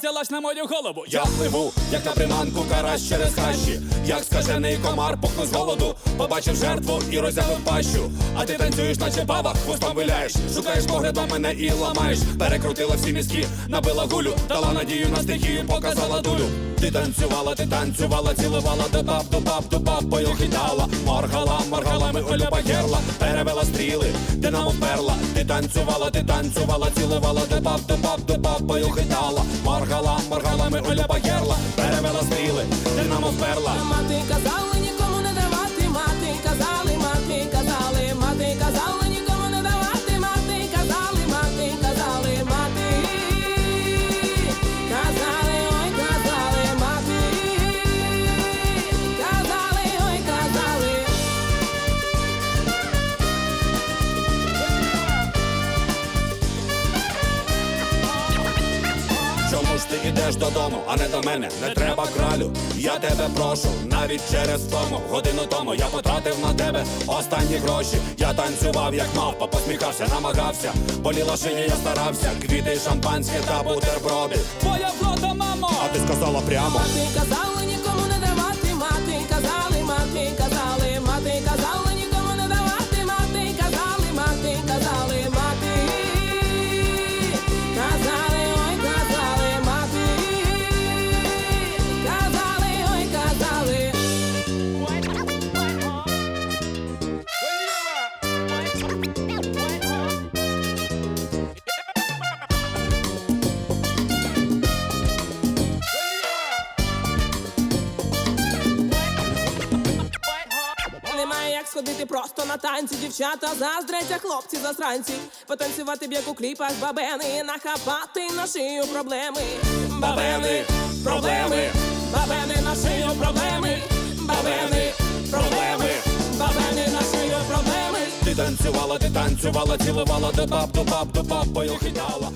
дивилась на мою голову. Я пливу, як на приманку, карась через хащі, як скажений комар, пухну з голоду, побачив жертву і роззявив пащу. А ти танцюєш, наче баба, хвостом виляєш, шукаєш поглядом мене і ламаєш. Перекрутила всі мізки, набила гулю, дала надію на стихію, показала дулю. Ти танцювала, ти танцювала, цілувала до баб, до баб, до баб, бою хитала, моргала, моргала, ми Оля герла, перевела стріли, ти нам вперла, ти танцювала, ти танцювала, цілувала ти баб, ти баб, ти бабою хитала, моргала, моргала, ми Оля герла, перевела стріли, ти нам вперла. Мати казали ж ти ідеш додому, а не до мене? Не треба кралю. Я тебе прошу, навіть через тому годину тому я потратив на тебе останні гроші. Я танцював, як мавпа, посміхався, намагався. Боліла шиї, я старався. Квіти, шампанське та бутерброди. Твоя врода, мамо! А ти сказала прямо. А ти нікому Сходити просто на танці. Дівчата заздрять, а хлопці засранці. Потанцювати б як у кліпах бабени, нахапати на шию проблеми. Бабени, проблеми, бабени на шию проблеми. Бабени, проблеми, бабени на шию проблеми. Ти танцювала, ти танцювала, цілувала до баб, до баб, до баб, бою хитала.